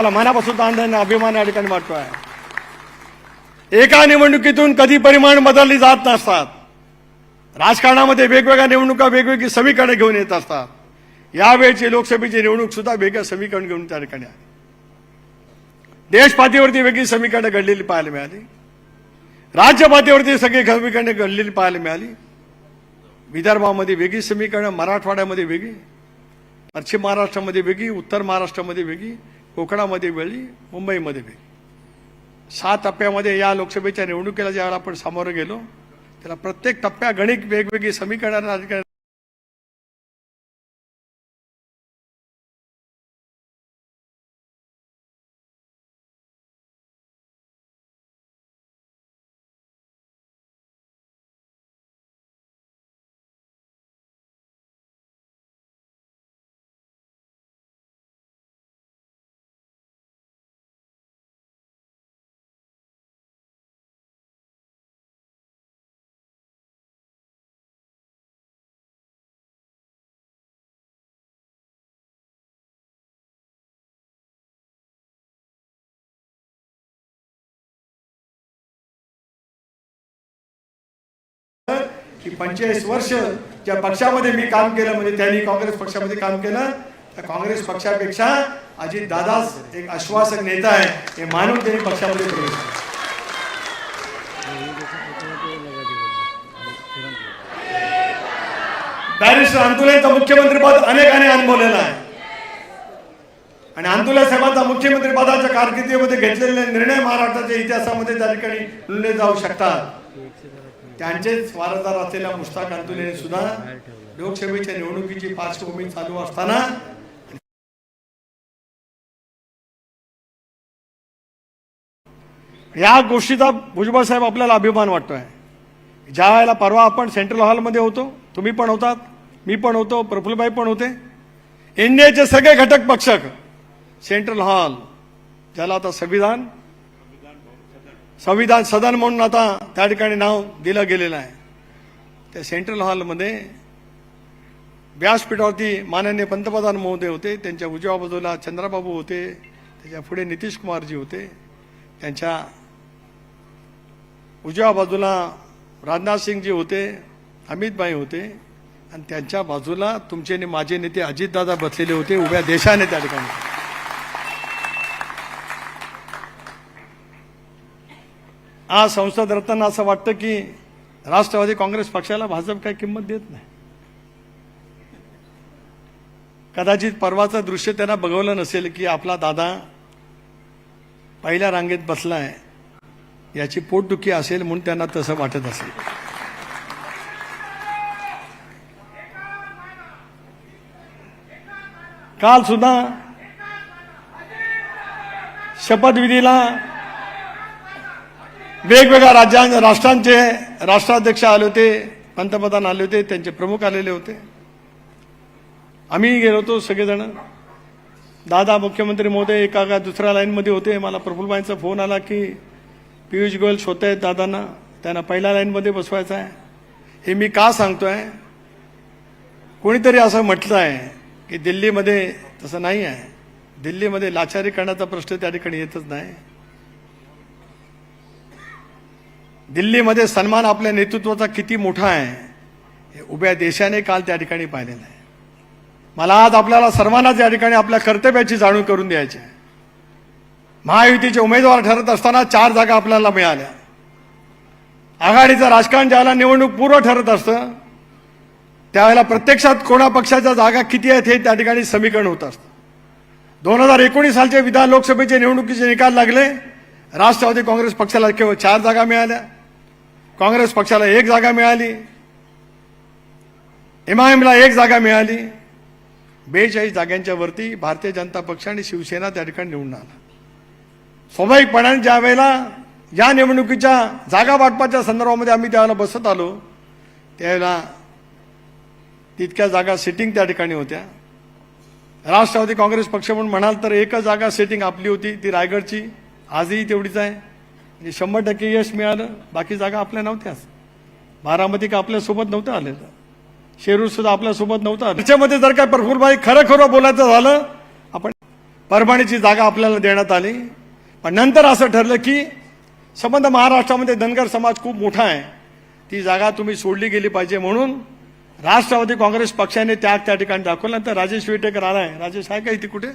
मला मनापासून आनंद अभिमान या ठिकाणी वाटतो आहे. एका निवडणुकीतून कधी परिमाण बदलली जात नसतात. राजकारणामध्ये वेगवेगळ्या निवडणुका वेगवेगळी समीकरणे घेऊन येत असतात. यावेळची लोकसभेची निवडणूक सुद्धा वेगळ्या समीकरण घेऊन त्या ठिकाणी आहे देशपातळीवरती वेगळी समीकरणं घडलेली पाहायला मिळाली. राज्यपातीवरती सगळी समीकरणे घडलेली पाहायला मिळाली. विदर्भामध्ये वेगळी समीकरणं मराठवाड्यामध्ये वेगळी पश्चिम महाराष्ट्रामध्ये वेगळी उत्तर महाराष्ट्रामध्ये वेगळी कोकणामध्ये वेळी मुंबईमध्ये वेळी सहा टप्प्यामध्ये या लोकसभेच्या निवडणुकीला ज्यावेळेला आपण सामोरं गेलो त्याला प्रत्येक टप्प्या गणित वेगवेगळी समीकरणं राजकारण की पंचेचाळीस वर्ष ज्या पक्षामध्ये मी काम केलं म्हणजे त्यांनी काँग्रेस पक्षामध्ये काम केलं त्या काँग्रेस पक्षापेक्षा अजित दादाच एक आश्वासक नेता आहे हे मानून त्यांनी पक्षामध्ये प्रवेश बॅरिस्टर अंतुलेंचं मुख्यमंत्रीपद अनेकाने अनुभवलेला आहे. आणि अंतुले साहेबांचा मुख्यमंत्री पदाच्या कारकिर्दीमध्ये घेतलेले निर्णय महाराष्ट्राच्या इतिहासामध्ये त्या ठिकाणी लिहिले जाऊ शकतात. त्यांचेच वारसदार असलेल्या मुश्ताक अंतुले सुद्धा लोकसभेच्या निवडणुकीची पार्श्वभूमी चालू असताना या गोष्टीचा भुजबळ साहेब आपल्याला अभिमान वाटतोय. ज्या वेळेला परवा आपण सेंट्रल हॉलमध्ये होतो तुम्ही पण होतात मी पण होतो प्रफुल्लभाई पण होते. इंडियाचे सगळे घटक पक्षक सेंट्रल हॉल ज्याला आता संविधान संविधान सदन म्हणून आता त्या ठिकाणी नाव दिलं गेलेलं आहे. त्या सेंट्रल हॉलमध्ये व्यासपीठावरती माननीय पंतप्रधान महोदय होते त्यांच्या उजव्या बाजूला चंद्राबाबू होते त्याच्या पुढे नितीश कुमारजी होते त्यांच्या उजव्या बाजूला राजनाथ सिंगजी होते अमितबाई होते आणि त्यांच्या बाजूला तुमचे माझे नेते अजितदादा बसलेले होते उभ्या देशाने त्या ठिकाणी. आज संसद रत्न असं वाटतं की राष्ट्रवादी काँग्रेस पक्षाला भाजप काही किंमत देत नाही. कदाचित परवाचं दृश्य त्यांना बघवलं नसेल की आपला दादा पहिल्या रांगेत बसलाय याची पोटदुखी असेल म्हणून त्यांना तसं वाटत असेल. काल सुद्धा शपथविधीला वेगवेगळ्या राज्यां राष्ट्रांचे राष्ट्राध्यक्ष आले होते पंतप्रधान आले होते त्यांचे प्रमुख आलेले होते. आम्ही गेलो होतो सगळेजण. दादा मुख्यमंत्री महोदय एका का दुसऱ्या लाईनमध्ये होते. मला प्रफुल्लबाईंचा फोन आला की पियुष गोयल शोधत आहेत दादांना. त्यांना पहिल्या लाईनमध्ये बसवायचं आहे. हे मी का सांगतोय? कोणीतरी असं म्हटलं आहे की दिल्लीमध्ये तसं नाही आहे. दिल्लीमध्ये लाचारी करण्याचा प्रश्न त्या ठिकाणी येतच नाही. दिल्लीमध्ये सन्मान आपल्या नेतृत्वाचा किती मोठा आहे हे उभ्या देशाने काल त्या ठिकाणी पाहिलेलं आहे. मला आज आपल्याला सर्वांनाच या ठिकाणी आपल्या कर्तव्याची जाणीव करून द्यायची आहे. महायुतीचे उमेदवार ठरत असताना चार जागा आपल्याला मिळाल्या. आघाडीचं राजकारण ज्यावेळेला निवडणूक पूर्व ठरत असतं त्यावेळेला प्रत्यक्षात कोणा पक्षाच्या जागा किती आहेत हे त्या ठिकाणी समीकरण होत असतं. दोन हजार एकोणीस सालचे विधान लोकसभेचे निवडणुकीचे निकाल लागले राष्ट्रवादी काँग्रेस पक्षाला केवळ चार जागा मिळाल्या. काँग्रेस पक्षाला एक जागा मिळाली. एमआयएमला एक जागा मिळाली. बेचाळीस जागांच्या वरती भारतीय जनता पक्ष आणि शिवसेना त्या ठिकाणी निवडून आला. स्वाभाविकपणाने ज्या वेळेला या निवडणुकीच्या जागा वाटपाच्या संदर्भामध्ये आम्ही त्यावेळेला बसत आलो त्यावेळेला तितक्या जागा सिटिंग त्या ठिकाणी होत्या. राष्ट्रवादी काँग्रेस पक्ष म्हणून म्हणाल तर एकच जागा सेटिंग आपली होती ती रायगडची. आजही तेवढीच आहे. म्हणजे शंभर टक्के यश मिळालं. बाकी जागा आपल्या नव्हत्याच. बारामती का आपल्यासोबत नव्हतं आलेलं. शेरूर सुद्धा आपल्यासोबत नव्हतं त्याच्यामध्ये जर काय प्रफुल्लभाई खरं खरं बोलायचं झालं आपण परभणीची जागा आपल्याला देण्यात आली. पण नंतर असं ठरलं की संबंध महाराष्ट्रामध्ये धनगर समाज खूप मोठा आहे. ती जागा तुम्ही सोडली गेली पाहिजे म्हणून राष्ट्रवादी काँग्रेस पक्षाने त्याग त्या ठिकाणी दाखवल्यानंतर राजेश विटेकर आला आहे. राजेश आहे का इथे कुठे?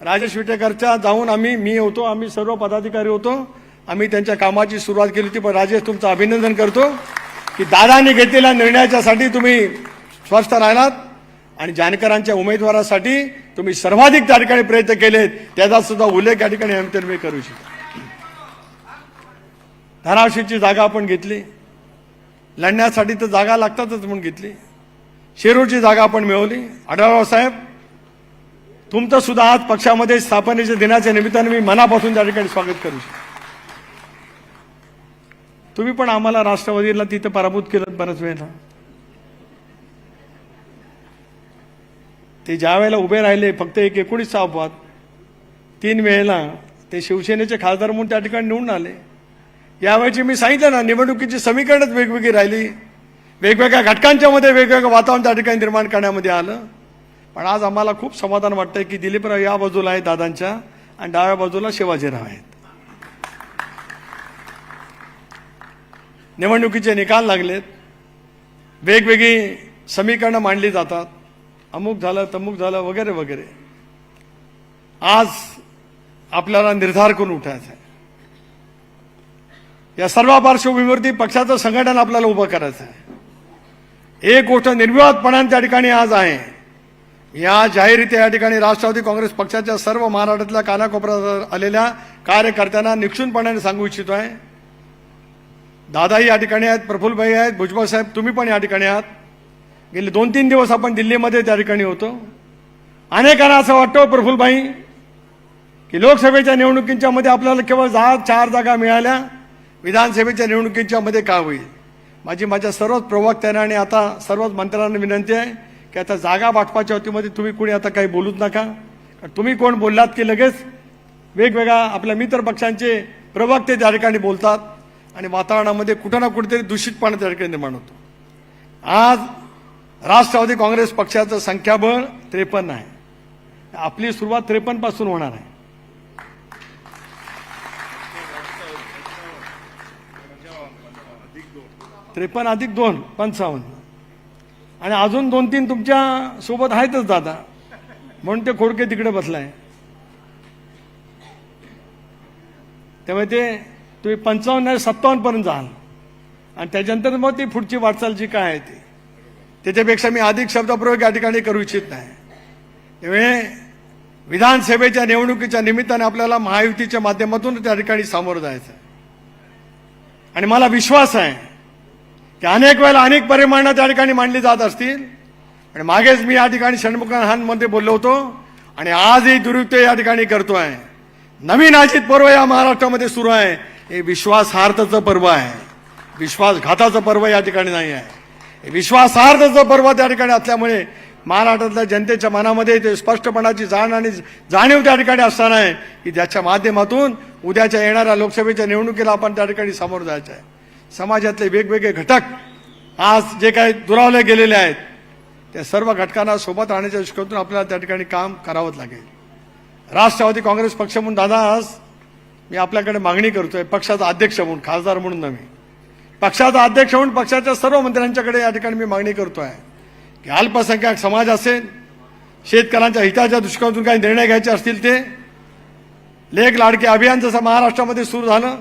राजेश विटेकरच्या जाऊन आम्ही मी होतो आम्ही सर्व पदाधिकारी होतो. आम्ही त्यांच्या कामाची सुरुवात केली होती पण राजेश तुमचं अभिनंदन करतो की दादांनी घेतलेल्या निर्णयाच्यासाठी तुम्ही स्वस्थ राहिलात आणि जानकरांच्या उमेदवारासाठी तुम्ही सर्वाधिक त्या ठिकाणी प्रयत्न केलेत. त्याचा सुद्धा उल्लेख या ठिकाणी आम्ही मी करू इच्छितो. धाराशिवची जागा आपण घेतली. लढण्यासाठी तर जागा लागतातच म्हणून घेतली. शिरूरची जागा आपण मिळवली. आढळराव साहेब तुमचं सुद्धा आज पक्षामध्ये स्थापनेच्या दिनाच्या निमित्ताने मी मनापासून त्या ठिकाणी स्वागत करू इच्छितो. तुम्ही पण आम्हाला राष्ट्रवादीला तिथं पराभूत केलं बऱ्याच वेळेला. ते ज्या वेळेला उभे राहिले फक्त एक एकोणीसचा अपवाद तीन वेळेला ते शिवसेनेचे खासदार म्हणून त्या ठिकाणी निवडून आले. यावेळची मी सांगितलं ना निवडणुकीची समीकरणच वेगवेगळी राहिली. वेगवेगळ्या घटकांच्या मध्ये वेगवेगळं वातावरण त्या ठिकाणी निर्माण करण्यामध्ये आलं. पण आज आम्हाला खूप समाधान वाटतंय की दिलीपराव या बाजूला आहे दादांच्या आणि डाव्या बाजूला शिवाजीराव आहेत. निवडणुकीचे निकाल लागलेत. वेगवेगळी समीकरणं मांडली जातात. अमुक झालं तमुक झालं वगैरे वगैरे. आज आपल्याला निर्धार करून उठायचा आहे. या सर्व पार्श्वभूमीवरती पक्षाचं संघटन आपल्याला उभं करायचं आहे. एक गोष्ट निर्विवादपणाने त्या ठिकाणी आज आहे. या जाहीरित्या या ठिकाणी राष्ट्रवादी काँग्रेस पक्षाच्या सर्व महाराष्ट्रातल्या कानाकोपऱ्यात आलेल्या कार्यकर्त्यांना निक्षूनपणाने सांगू इच्छितो आहे. दादाही या ठिकाणी आहेत प्रफुल्लभाई आहेत भुजबळ साहेब तुम्ही पण या ठिकाणी आहात. गेले दोन तीन दिवस आपण दिल्लीमध्ये त्या ठिकाणी होतो. अनेकांना असं वाटतं प्रफुल्लभाई की लोकसभेच्या निवडणुकींच्या मध्ये आपल्याला केवळ जा चार जागा मिळाल्या. विधानसभेच्या निवडणुकींच्या मध्ये का होईल? माझी माझ्या सर्वच प्रवक्त्यांना आणि आता सर्वच मंत्र्यांना विनंती आहे की आता जागा वाटपाच्या वतीमध्ये तुम्ही कोणी आता काही बोलूच नका. कारण तुम्ही कोण बोललात की लगेच वेगवेगळ्या आपल्या मित्र पक्षांचे प्रवक्ते त्या ठिकाणी बोलतात. आणि वातावरणामध्ये कुठं ना कुठेतरी दूषितपणा त्या ठिकाणी निर्माण होतो. आज राष्ट्रवादी काँग्रेस पक्षाचं संख्याबळ त्रेपन्न आहे. आपली सुरुवात त्रेपन्नपासून होणार आहे. त्रेपन्न अधिक दोन पंचावन्न. आणि अजून दोन तीन तुमच्यासोबत आहेतच दादा. म्हणून ते खोडके तिकडे बसलाय. त्यामुळे ते तुम्ही पंचावन्न सत्तावन्नपर्यंत जाल. आणि त्याच्यानंतर मग ती पुढची वाटचाल जी काय आहे ती. त्याच्यापेक्षा मी अधिक शब्दप्रयोग या ठिकाणी करू इच्छित नाही. त्यामुळे विधानसभेच्या निवडणुकीच्या निमित्ताने आपल्याला महायुतीच्या माध्यमातून त्या ठिकाणी सामोरं जायचं आहे. आणि मला विश्वास आहे की अनेक वेळेला अनेक परिमाणं त्या ठिकाणी मांडली जात असतील. आणि मागेच मी या ठिकाणी षण्मुखांमध्ये बोललो होतो. आणि आजही दुरुपयोग या ठिकाणी करतो आहे नवीन अजित पर्व या महाराष्ट्रामध्ये सुरू आहे. हे विश्वासार्थचं पर्व आहे. विश्वासघाताचं पर्व या ठिकाणी नाही आहे. विश्वासार्थचं पर्व त्या ठिकाणी असल्यामुळे महाराष्ट्रातल्या जनतेच्या मनामध्ये ते स्पष्टपणाची जाण आणि जाणीव त्या ठिकाणी असताना आहे की ज्याच्या माध्यमातून उद्याच्या येणाऱ्या लोकसभेच्या निवडणुकीला आपण त्या ठिकाणी समोर जायचं आहे. समाजातले वेगवेगळे घटक आज जे काही दुरावले गेलेले आहेत त्या सर्व घटकांना सोबत आणण्याच्या दृष्टीकोनातून आपल्याला त्या ठिकाणी काम करावंच लागेल. राष्ट्रवादी काँग्रेस पक्ष म्हणून दादा आज मी आपल्याकडे मागणी करतोय पक्षाचा अध्यक्ष म्हणून खासदार म्हणून नव्हे. पक्षाचा अध्यक्ष म्हणून पक्षाच्या सर्व मंत्र्यांच्याकडे या ठिकाणी मी मागणी करतोय. की अल्पसंख्याक समाज असेल शेतकऱ्यांच्या हिताच्या दृष्टिकोनातून काही निर्णय घ्यायचे असतील ते लेख लाडके अभियान जसं महाराष्ट्रामध्ये सुरू झालं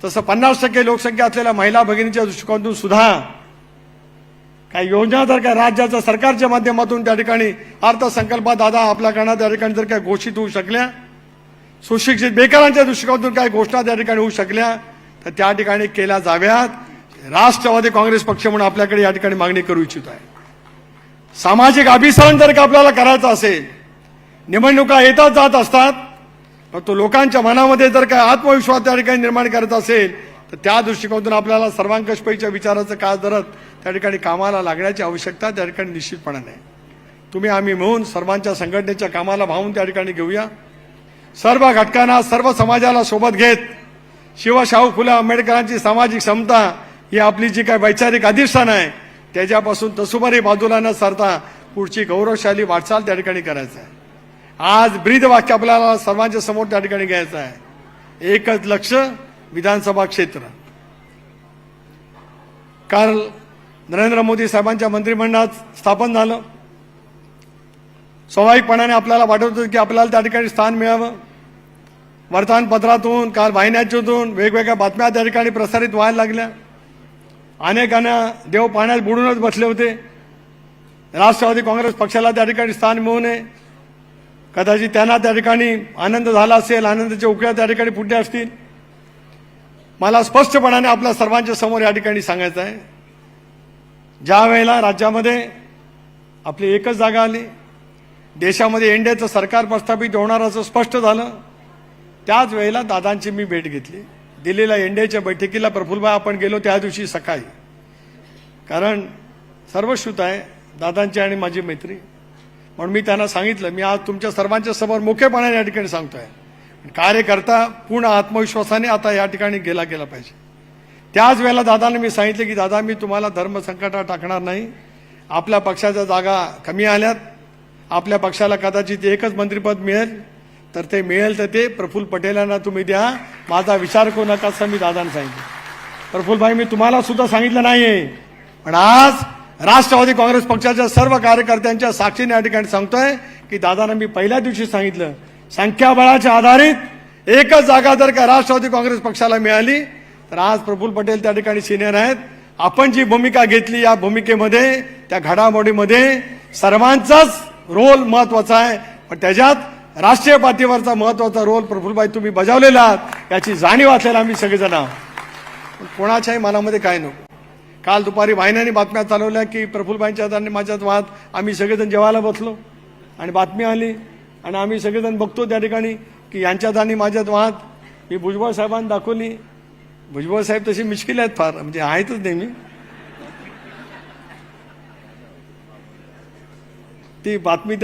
तसं पन्नास टक्के लोकसंख्या असलेल्या महिला भगिनीच्या दृष्टिकोनातून सुद्धा काही योजना जर काय राज्याच्या सरकारच्या माध्यमातून त्या ठिकाणी अर्थसंकल्पात दादा आपल्याकडनं त्या ठिकाणी जर काय घोषित होऊ शकल्या सुशिक्षित बेकारांच्या दृष्टिकोनातून काही घोषणा त्या ठिकाणी होऊ शकल्या तर त्या ठिकाणी केल्या जाव्यात. राष्ट्रवादी काँग्रेस पक्ष म्हणून आपल्याकडे या ठिकाणी मागणी करू इच्छित आहे. सामाजिक अभिसरण जर का आपल्याला करायचं असेल निवडणुका येतात जात असतात तो लोकांच्या मनामध्ये जर काय आत्मविश्वास त्या ठिकाणी निर्माण करत असेल तर त्या दृष्टिकोनातून आपल्याला सर्वांकषपैच्या विचाराचं काळ धरत त्या ठिकाणी कामाला लागण्याची आवश्यकता त्या ठिकाणी निश्चितपणाने नाही तुम्ही आम्ही मिळून सर्वांच्या संघटनेच्या कामाला भावून त्या ठिकाणी घेऊया. सर्व घटकांना सर्व समाजाला सोबत घेत शिवशाहू फुले आंबेडकरांची सामाजिक क्षमता ही आपली जी काय वैचारिक अधिष्ठान आहे त्याच्यापासून तसुमारी बाजूला न सरता पुढची गौरवशाली वाटचाल त्या ठिकाणी करायचं आहे. आज ब्रीद वाक्य आपल्याला सर्वांच्या समोर त्या ठिकाणी घ्यायचं आहे. एकच लक्ष विधानसभा क्षेत्र. काल नरेंद्र मोदी साहेबांच्या मंत्रिमंडळात स्थापन झालं. स्वाभाविकपणाने आपल्याला वाटत होतं की आपल्याला त्या ठिकाणी स्थान मिळावं. वर्तमानपत्रातून काल वाहिन्यातून वेगवेगळ्या बातम्या त्या ठिकाणी प्रसारित व्हायला लागल्या. अनेकांना देव पाण्यात बुडूनच बसले होते. राष्ट्रवादी काँग्रेस पक्षाला त्या ठिकाणी स्थान मिळू नये. कदाचित त्यांना त्या ठिकाणी आनंद झाला असेल आनंदाच्या उकळ्या त्या ठिकाणी फुटल्या असतील. मला स्पष्टपणाने आपल्या सर्वांच्या समोर या ठिकाणी सांगायचं आहे. ज्या वेळेला राज्यामध्ये आपली एकच जागा आली देशामध्ये एनडीएचं सरकार प्रस्थापित होणार असं स्पष्ट झालं. त्याच वेळेला दादांची मी भेट घेतली. दिल्लीला एनडीएच्या बैठकीला प्रफुल्लभाई आपण गेलो त्या दिवशी सकाळी. कारण सर्वश्रुत आहे दादांची आणि माझी मैत्री. म्हणून मी त्यांना सांगितलं मी आज तुमच्या सर्वांच्या समोर मुख्यपणाने या ठिकाणी सांगतोय. कार्यकर्ता पूर्ण आत्मविश्वासाने आता या ठिकाणी गेला गेला पाहिजे. त्याच वेळेला दादाने मी सांगितलं की दादा मी तुम्हाला धर्म संकटात टाकणार नाही. आपल्या पक्षाच्या जागा कमी आल्यात. आपल्या पक्षाला कदाचित एकच मंत्रिपद मिळेल. तर ते मिळेल तर ते. प्रफुल्ल पटेलांना तुम्ही द्या. माझा विचार करू नका असं मी दादांना सांगितलं. प्रफुल्लभाई मी तुम्हाला सुद्धा सांगितलं नाही पण आज राष्ट्रवादी काँग्रेस पक्षाच्या सर्व कार्यकर्त्यांच्या साक्षीने या ठिकाणी सांगतोय की दादांना मी पहिल्या दिवशी सांगितलं. संख्याबळाच्या आधारित एकच जागा जर का राष्ट्रवादी काँग्रेस पक्षाला मिळाली तर आज प्रफुल्ल पटेल त्या ठिकाणी सिनियर आहेत. आपण जी भूमिका घेतली या भूमिकेमध्ये त्या घडामोडीमध्ये सर्वांचाच रोल महत्त्वाचा आहे. पण त्याच्यात राष्ट्रीय पातळीवरचा महत्त्वाचा रोल प्रफुल्लभाई तुम्ही बजावलेला आहात याची जाणीव असलेला आम्ही सगळेजण पण कोणाच्याही मनामध्ये काय नको. काल दुपारी वाहिन्याने बातम्या चालवल्या की प्रफुल्लभाईंच्या आणि माझ्यात वाद. आम्ही सगळेजण जेवायला बसलो आणि बातमी आली. आणि आम्ही सगळेजण बघतो त्या ठिकाणी की यांच्यात आणि माझ्यात वाद. मी भुजबळ साहेबांना दाखवली. भुजबळ साहेब तसे मिश्किल आहेत फार. म्हणजे आहेतच नेहमी. ती बातमी